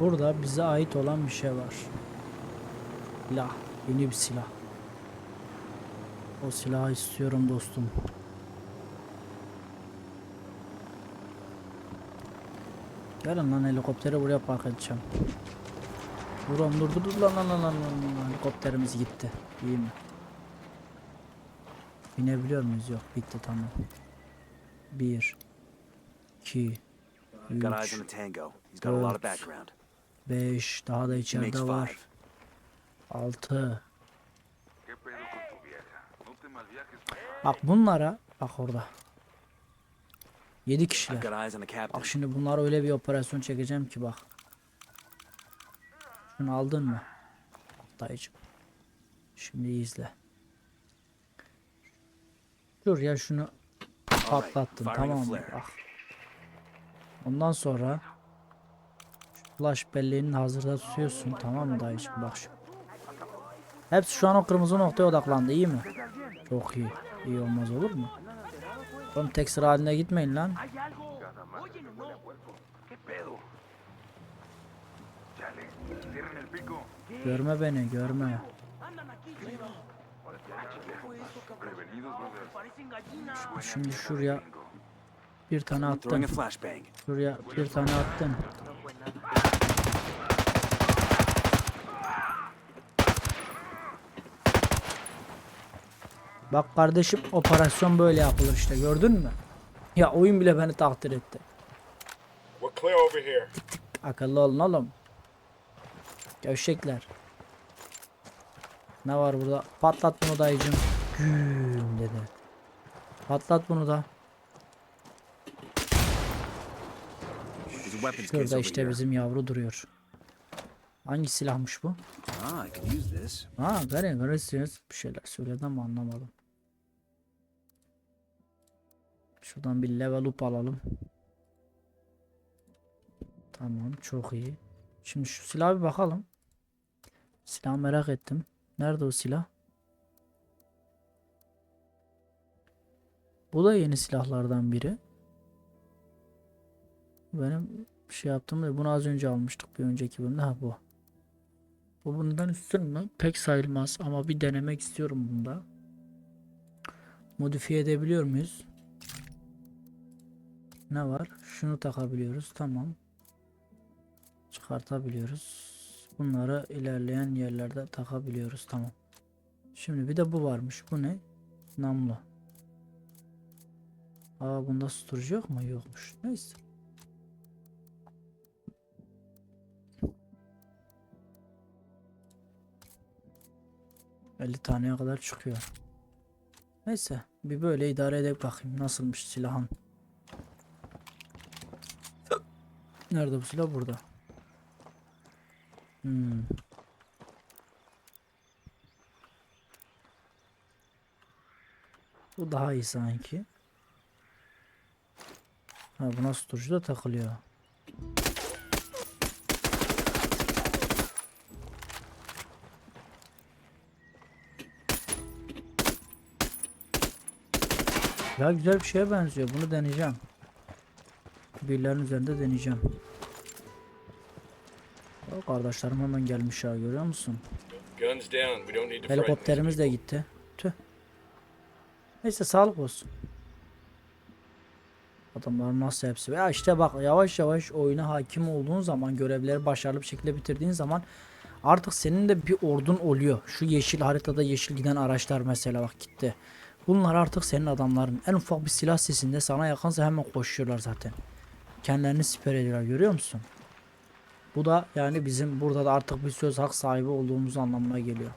Burada bize ait olan bir şey var. Silah. Yeni bir silah. O silahı istiyorum dostum. Gelin lan helikopteri buraya park edeceğim. Dur oğlum dur lan lan lan lan lan. Helikopterimiz gitti. İyi mi? Binebiliyor muyuz? Yok bitti tamam. 1 2 Got eyes on 3 the tango. He's got a lot of Dört. Background. 5 daha da içeride var. five. 6 ¿Qué pedo con tu vieja? No te malviajes, papá. Bak bunlara bak orada. 7 I've kişiler. Bak şimdi bunlara öyle bir operasyon çekeceğim ki bak. Şunu aldın mı? Dayıcım. Şimdi izle. Dur ya şunu a tamam mı? Bak. Ondan sonra flash belleğini hazırda tutuyorsun tamam mı dayıcım bak şu. Hepsi şu an o kırmızı noktaya odaklandı iyi mi? Çok iyi. İyi olmaz olur mu? Oğlum tek sıra halinde gitmeyin lan. Görme beni görme. Şimdi şuraya bir tane attım. Şuraya bir tane attım. Bak kardeşim operasyon böyle yapılır işte gördün mü? Ya oyun bile beni takdir etti. We're clear over here. Akıllı olun oğlum. Gevşekler. Ne var burada? Patlat bunu dayıcım. Güm dedi. Patlat bunu da. Şurada işte bizim yavru duruyor. Hangi silahmış bu? Ah. Ha gare garesiz bir şeyler söyledi ama anlamadım. Şuradan bir level up alalım. Tamam çok iyi. Şimdi şu silaha bir bakalım. Silahı merak ettim. Nerede o silah? Bu da yeni silahlardan biri. Benim şey yaptım bunu az önce almıştık bir önceki bölümde. Ha bu. Bu bundan üstün mü? Pek sayılmaz ama bir denemek istiyorum bunda. Modifiye edebiliyor muyuz? Ne var? Şunu takabiliyoruz. Tamam. Çıkartabiliyoruz. Bunları ilerleyen yerlerde takabiliyoruz. Tamam. Şimdi bir de bu varmış. Bu ne? Namlu. Aa bunda susturucu yok mu? Yokmuş. Neyse. ...50 taneye kadar çıkıyor. Neyse. Bir böyle idare edip bakayım. Nasılmış silahın. Nerede bu silah? Burada. Hmm. Bu daha iyi sanki. Ha buna susturucu da takılıyor. Ya güzel bir şeye benziyor. Bunu deneyeceğim. Birilerinin üzerinde deneyeceğim. O kardeşlerim hemen gelmiş ya görüyor musun? Helikopterimiz de gitti. Tüh. Neyse sağlık olsun. Adamların nasıl hepsi. Ya işte bak yavaş yavaş oyuna hakim olduğun zaman görevleri başarılı bir şekilde bitirdiğin zaman artık senin de bir ordun oluyor. Şu yeşil haritada yeşil giden araçlar mesela bak gitti. Bunlar artık senin adamların. En ufak bir silah sesinde sana yakınsa hemen koşuyorlar zaten. Kendilerini siper ediyorlar görüyor musun? Bu da yani bizim burada da artık bir söz hak sahibi olduğumuz anlamına geliyor.